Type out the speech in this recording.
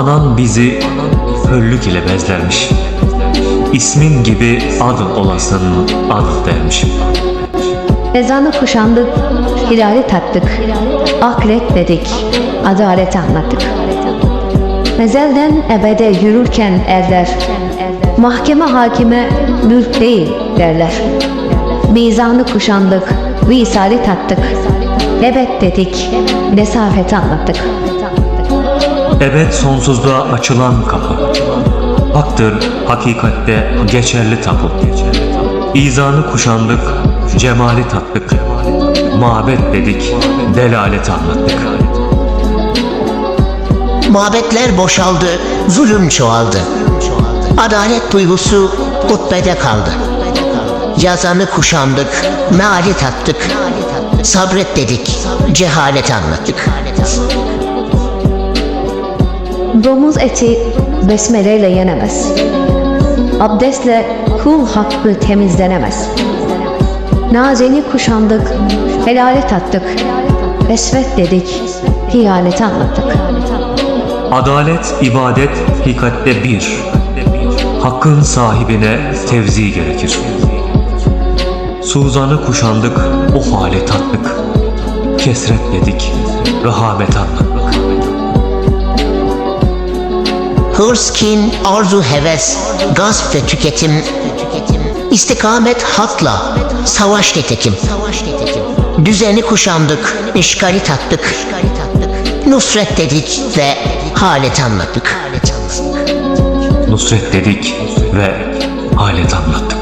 Anan bizi höllük ile bezlermiş. İsmin gibi adı olasın adı dermiş. Ezanı kuşandık, hilali tattık, ahiret dedik, adalet anlattık. Mezelden ebede yürürken erler, mahkeme hakime mülk değil derler. Mizanı kuşandık, visali tattık, evet dedik, mesafeti anlattık. Ebed sonsuzluğa açılan kapı. Haktır hakikatte geçerli tapu. İzanı kuşandık, cemali tattık. Mabet dedik, delalet anlattık. Mabetler boşaldı, zulüm çoğaldı. Adalet duygusu hutbede kaldı. Yazanı kuşandık, meali tattık. Sabret dedik, cehalet anlattık. Domuz eti besmeleyle yenemez. Abdestle kul hakkı temizlenemez. Nazeni kuşandık, helale tattık. Esvet dedik, hiyaleti anlattık. Adalet, ibadet, hikatte bir. Hakkın sahibine tevzi gerekir. Suzanı kuşandık, o hale tattık. Kesret dedik, rehamet anlattık. Hırs, kin, arzu, heves, gasp ve tüketim, istikamet hakla, savaş nitekim. Düzeni kuşandık, işgali tattık, nusret dedik ve halet anlattık. Nusret dedik ve halet anlattık.